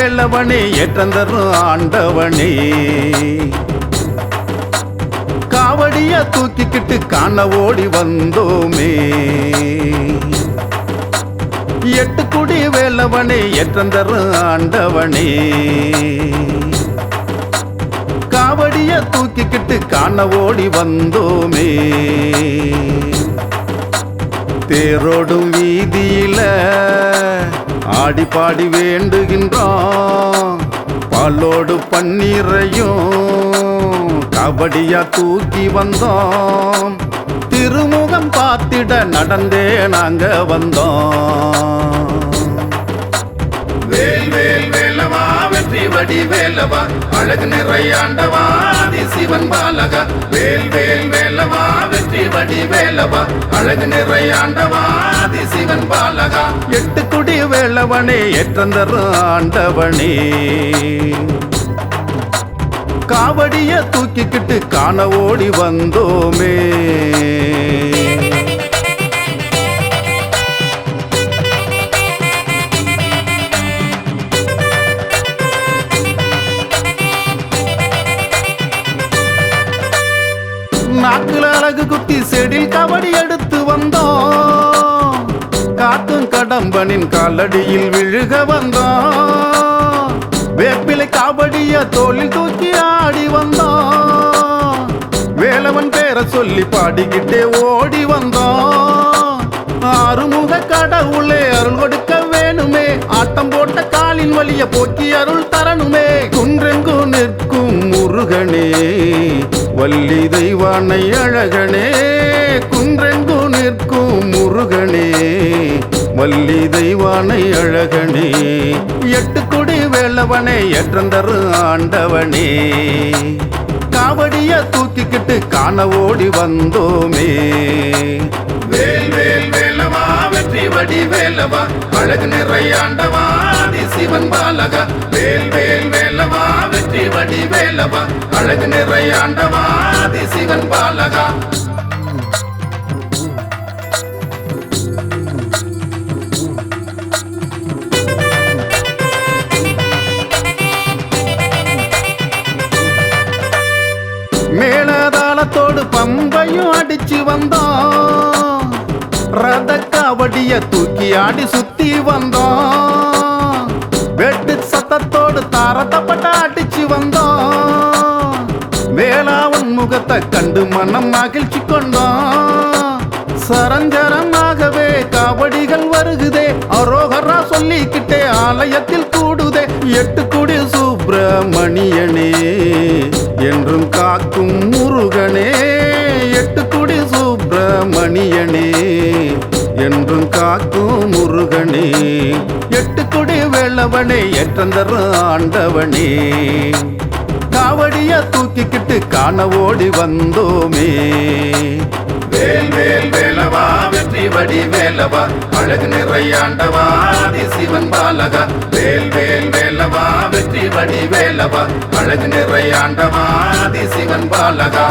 வேலவனே ஏற்றந்தரும் ஆண்டவனே. காவடிய தூக்கிக்கிட்டு காண ஓடி வந்தோமே. எட்டு குடி வேலவனே ஏற்றந்தரும் ஆண்டவனே. காவடிய தூக்கிக்கிட்டு காண ஓடி வந்தோமே. தேரோடும் வீதியில ஆடி பாடி வேண்டுகின்றான். பாலோடு பன்னீரையும் கபடியா தூக்கி வந்தோம் திருமுகம் பார்த்திட நடந்தே நாங்க வந்தோம். ஆடி வேலவா அழகு நிறையாண்டவா ஆதி சிவன் பாலகா. வேல் வேல் வேலவா வெற்றி வடி வேலவா அழகு நிறையாண்டவா ஆதி சிவன் பாலகா. எட்டு குடி வேலவனே ஏற்றந்தரும் ஆண்டவனே. காவடிய தூக்கிக்கிட்டு காண ஓடி வந்தோமே. படகு அழகு குத்தி செடில் கபடி எடுத்து வந்தோம். காத்தும் கடம்பனின் காலடியில் விழுக வந்தோம். வேப்பிலை காவடிய தோளில் தூக்கி ஆடி வந்தோம். வேலவன் பேரை சொல்லி பாடிக்கிட்டே ஓடி வந்தோம். ஆறுமுக கடவுளே அருள் கொடுக்க வேணுமே. ஆட்டம் போட்ட காலின் வழிய போக்கி அருள் தரணுமே. குன்றெங்கு நிற்கும் முருகனே வள்ளி தெய்வானை அழகனே குன்றெங்கு நிற்கும் முருகனே. வள்ளி தெய்வானை அழகனே எட்டு கொடி வேளவனே எற்றந்தரு ஆண்டவனே. காவடிய தூக்கிக்கிட்டு காண ஓடி வந்தோமே. வேல் வேல் வேலவா வெற்றி வடி வேலவா. அழகு நிறையாண்டவா சிவன் பாலகா. வேல் வேல் வேலவா வெற்றி வடி வேலவா அழகு நிறையாண்டவா அதிசிவன் பாலகா. மேலதாளத்தோடு பம்பையும் அடிச்சு வந்தோம். ரத காவடிய தூக்கி ஆடி சுத்தி வந்தோம். வெட்டு சத்தத்தோடு தரத்தப்பட்ட அடிச்சு முகத்தை கண்டு மனம் மகிழ்ச்சி கொண்டோம் சரஞ்சரமாகவே காவடிகள் வருகுதே. அரோகரா சொல்லிக்கிட்டே ஆலயத்தில் கூடுதே. எட்டு குடி சுப்பிரமணியனே என்றும் காக்கும் முருகனே. எட்டு குடி சுப்பிரமணியனே என்றும் காக்கும் முருகனே. எட்டு குடி வேளவனே எற்றந்தரும் ஆண்டவனே. காவடிய தூக்கிக்கிட்டு காண ஓடி வந்தோமே. வேல் வேல் வேலவா வெற்றி வடி வேலவா அழகு நிறையாண்டவா சிவன் பாலகா. வேல் வேல் வேலவா வெற்றி வடி வேலவா அழகு நிறையாண்டவா சிவன் பாலகா.